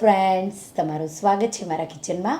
Friends તમારું સ્વાગત છે મારા કિચનમાં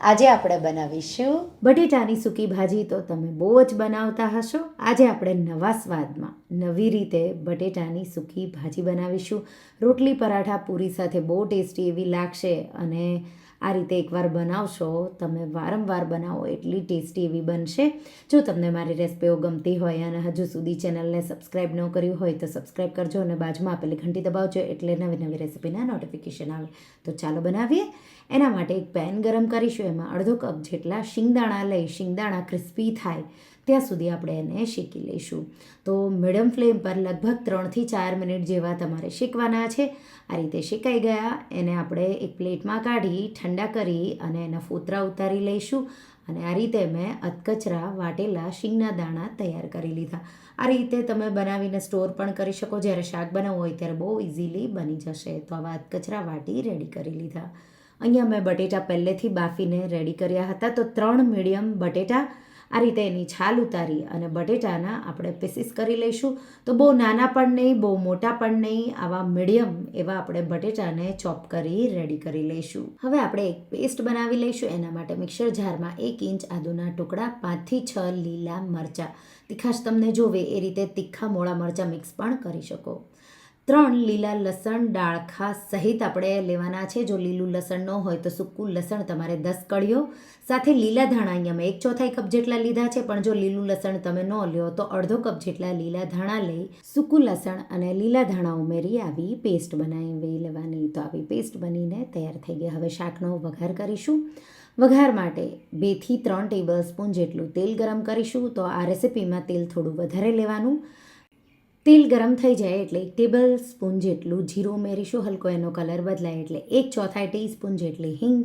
આજે આપણે બનાવીશું બટેટાની સૂકી ભાજી. તો તમે બહુ જ બનાવતા હશો. આજે આપણે નવા સ્વાદમાં નવી રીતે બટેટાની સૂકી ભાજી બનાવીશું. રોટલી પરાઠા પૂરી સાથે બહુ ટેસ્ટી એવી લાગશે અને આ રીતે એકવાર બનાવશો, તમે વારંવાર બનાવો, એટલી ટેસ્ટી એવી બનશે. જો તમને મારી રેસિપીઓ ગમતી હોય અને હજુ સુધી ચેનલને સબસ્ક્રાઈબ ન કર્યું હોય તો સબસ્ક્રાઈબ કરજો અને બાજુમાં આપેલી ઘંટી દબાવજો એટલે નવી નવી રેસિપીના નોટિફિકેશન આવે. તો ચાલો બનાવીએ. એના માટે એક પેન ગરમ કરીશું, એમાં અડધો કપ જેટલા શિંગદાણા લઈ, શિંગદાણા ક્રિસ્પી થાય, ત્યાં સુધી આપણે એને શેકી લઈશું. તો મીડિયમ ફ્લેમ પર લગભગ ત્રણથી ચાર મિનિટ જેવા તમારે શેકવાના છે. આ રીતે શેકાઈ ગયા, એને આપણે એક પ્લેટમાં કાઢી, ઠંડા કરી અને એના ફોતરા ઉતારી લઈશું. અને આ રીતે મેં અધકચરા વાટેલા શીંગના દાણા તૈયાર કરી લીધા. આ રીતે તમે બનાવીને સ્ટોર પણ કરી શકો. જ્યારે શાક બનાવવું હોય ત્યારે બહુ ઇઝીલી બની જશે. તો આવા અધકચરા વાટી રેડી કરી લીધા. અહીંયા મેં બટેટા પહેલેથી બાફીને રેડી કર્યા હતા. તો ત્રણ મીડિયમ બટેટા આ રીતે એની છાલ ઉતારી અને બટેટાના આપણે પીસીસ કરી લઈશું. તો બહુ નાના પણ નહીં, બહુ મોટા પણ નહીં, આવા મીડિયમ એવા આપણે બટેટાને ચોપ કરી રેડી કરી લઈશું. હવે આપણે એક પેસ્ટ બનાવી લઈશું. એના માટે મિક્સર જારમાં એક ઇંચ આદુના ટુકડા, પાંચથી છ લીલા મરચાં. તીખાશ તમને જોવે એ રીતે તીખા મોળા મરચાં મિક્સ પણ કરી શકો. ત્રણ લીલા લસણ ડાળખા સહિત આપણે લેવાના છે. જો લીલું લસણ ન હોય તો સૂકું લસણ તમારે દસ કળીઓ. સાથે લીલા ધાણા અહીંયા મેં એક ચોથાઈ કપ જેટલા લીધા છે. પણ જો લીલું લસણ તમે ન લ્યો તો અડધો કપ જેટલા લીલા ધાણા લઈ સૂકું લસણ અને લીલા ધાણા ઉમેરી આવી પેસ્ટ બનાવી લેવાની. તો આવી પેસ્ટ બનીને તૈયાર થઈ ગઈ. હવે શાકનો વઘાર કરીશું. વઘાર માટે બેથી ત્રણ ટેબલ સ્પૂન જેટલું તેલ ગરમ કરીશું. તો આ રેસીપીમાં તેલ થોડું વધારે લેવાનું. તેલ ગરમ થઈ જાય એટલે એક ટેબલ સ્પૂન જેટલું જીરું ઉમેરીશું, હલકો એનો કલર બદલાય એટલે એક ચોથાઈ ટીસ્પૂન જેટલી હિંગ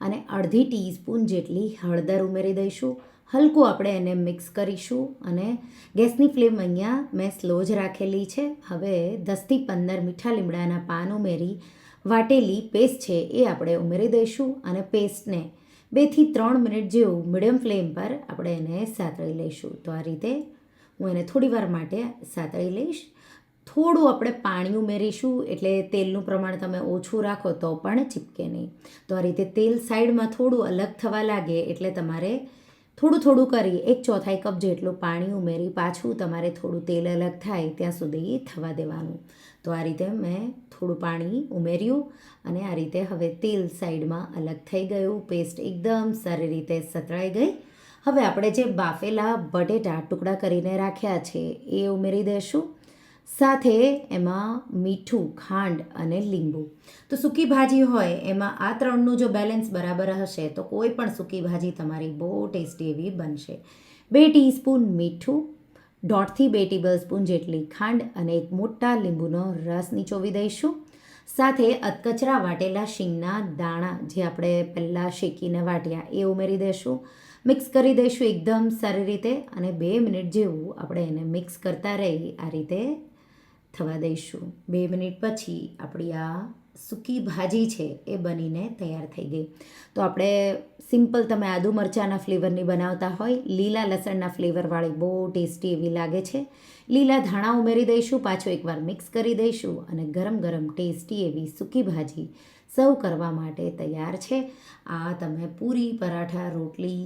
અને અડધી ટીસ્પૂન જેટલી હળદર ઉમેરી દઈશું. હલકું આપણે એને મિક્સ કરીશું અને ગેસની ફ્લેમ અહીંયા મેં સ્લો જ રાખેલી છે. હવે દસથી પંદર મીઠા લીમડાના પાન ઉમેરી વાટેલી પેસ્ટ છે એ આપણે ઉમેરી દઈશું અને પેસ્ટને બેથી ત્રણ મિનિટ જેવું મીડિયમ ફ્લેમ પર આપણે એને સાતળી લઈશું. તો આ રીતે હું એને થોડી વાર માટે સાતળી લઈશ. થોડું આપણે પાણી ઉમેરીશું, એટલે તેલનું પ્રમાણ તમે ઓછું રાખો તો પણ ચીપકે નહીં. તો આ રીતે તેલ સાઈડમાં થોડું અલગ થવા લાગે, એટલે તમારે થોડું થોડું કરી એક ચોથાઈ કપ જેટલું પાણી ઉમેરી પાછું તમારે થોડું તેલ અલગ થાય ત્યાં સુધી થવા દેવાનું. તો આ રીતે મેં થોડું પાણી ઉમેર્યું અને આ રીતે હવે તેલ સાઈડમાં અલગ થઈ ગયું. પેસ્ટ એકદમ સારી રીતે સતળાઈ ગઈ. હવે આપણે જે બાફેલા બટેટા ટુકડા કરીને રાખ્યા છે, એ ઉમેરી દઈશું સાથે એમાં મીઠું, ખાંડ અને લીંબુ. તો સૂકી ભાજી હોય, એમાં આ ત્રણનું જો બેલેન્સ બરાબર હશે, તો કોઈ પણ સૂકી ભાજી તમારી બહુ ટેસ્ટી એવી બનશે. બે ટીસ્પૂન મીઠું દોઢથી બે ટેબલ સ્પૂન જેટલી ખાંડ અને એક મોટા લીંબુનો રસ નીચોવી દઈશું. સાથે અધકચરા વાટેલા શીંગના દાણા જે આપણે પહેલાં શેકીને વાટ્યા, એ ઉમેરી દઈશું મિક્સ કરી દઈશું એકદમ સારી રીતે અને બે મિનિટ જેવું આપણે એને મિક્સ કરતા રહી આ રીતે થવા દઈશું. બે મિનિટ પછી આપણી આ સૂકી ભાજી છે એ બનીને તૈયાર થઈ ગઈ. તો આપણે સિમ્પલ તમે આદુ મરચાંના ફ્લેવરની બનાવતા હોય, લીલા લસણના ફ્લેવરવાળી બહુ ટેસ્ટી એવી લાગે છે. લીલા ધાણા ઉમેરી દઈશું, પાછો એકવાર મિક્સ કરી દઈશું અને ગરમ ગરમ ટેસ્ટી એવી સૂકી ભાજી સર્વ કરવા માટે તૈયાર છે. આ તમે પૂરી પરાઠા, રોટલી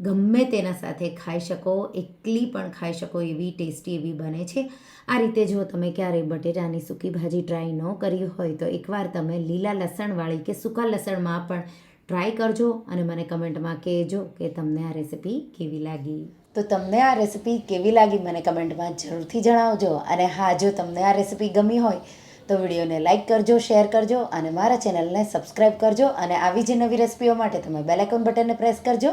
ગમે તેના સાથે ખાઈ શકો, એકલી પણ ખાઈ શકો, એવી ટેસ્ટી એવી બને છે. આ રીતે જો તમે ક્યારેય બટેટાની સૂકી ભાજી ટ્રાય ન કરી હોય તો એકવાર તમે લીલા લસણવાળી કે સૂકા લસણમાં પણ ટ્રાય કરજો અને મને કમેન્ટમાં કહેજો કે તમને આ રેસિપી કેવી લાગી. તો તમને આ રેસિપી કેવી લાગી મને કમેન્ટમાં જરૂરથી જણાવજો અને હા, જો તમને આ રેસિપી ગમી હોય તો વિડીયોને લાઇક કરજો, શેર કરજો અને મારા ચેનલને સબસ્ક્રાઈબ કરજો અને આવી જ નવી રેસિપીઓ માટે તમે બેલ આઇકોન બટનને પ્રેસ કરજો.